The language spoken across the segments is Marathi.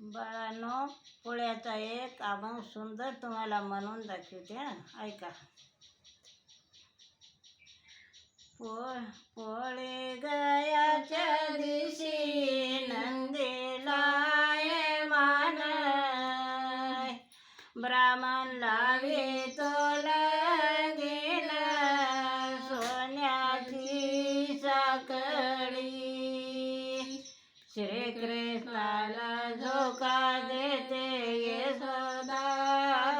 बाळांनो पोळ्याचा एक अभंग सुंदर तुम्हाला म्हणून दाखवते ऐका. पो पोळे गयाच्या दिवशी नंदीला मान ब्राह्मण लावे तो लगीन सोन्याची साखळी. श्रीकृष्णाला झोका देते यशोदा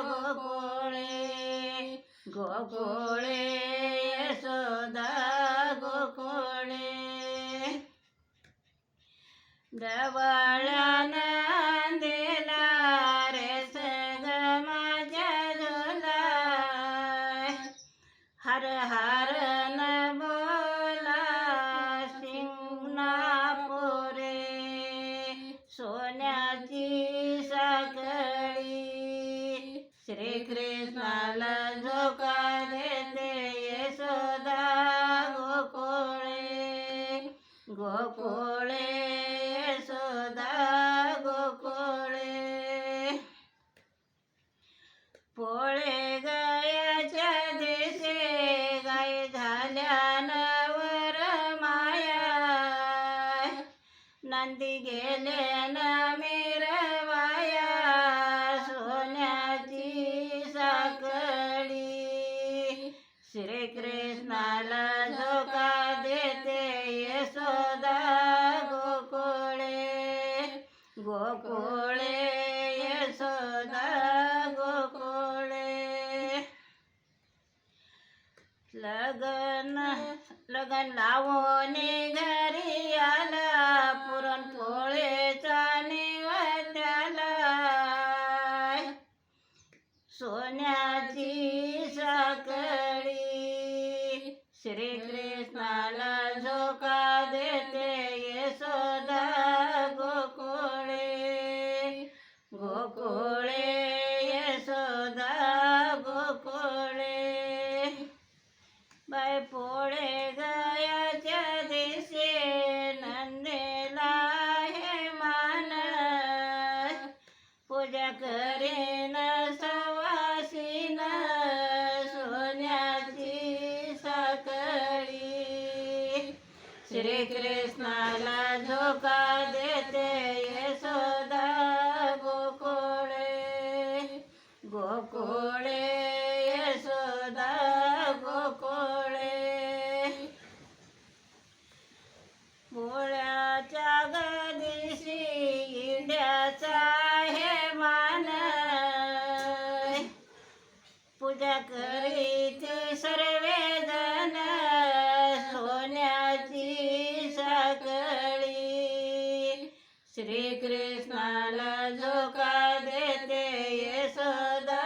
गोकुळे. गोकुळे यशोदा गोकुळे. दवाळ्यानं श्रीकृष्णाला झोका देते यशोदा गोकुळे. गोकुळे यशोदा गोकुळे. पोळे गयाच्या देशे गाय झाल्यानवर माया. नंदी गेले न गोकुळे यशोदा गोकुळे लगन लगन लावून घरी आला पुरणपोळीचा निवत्याला सोन्याची साखळी श्रीकृष्णाला बाय पोळे गयाच्या दिवशी नंदेला हे मान. पूजा करेन सवासीन सोन्याची साखळी. श्रीकृष्णाला झोका पूजा करीत सर्वे जण सोन्याची साखळी. श्रीकृष्णाला झोका देते यशोदा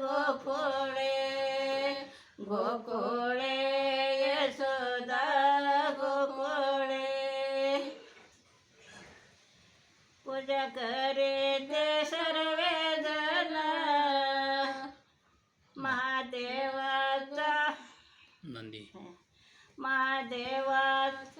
गोकुळे. गोकुळे यशोदा गोकुळे. पूजा करे नंदी महादेवाचा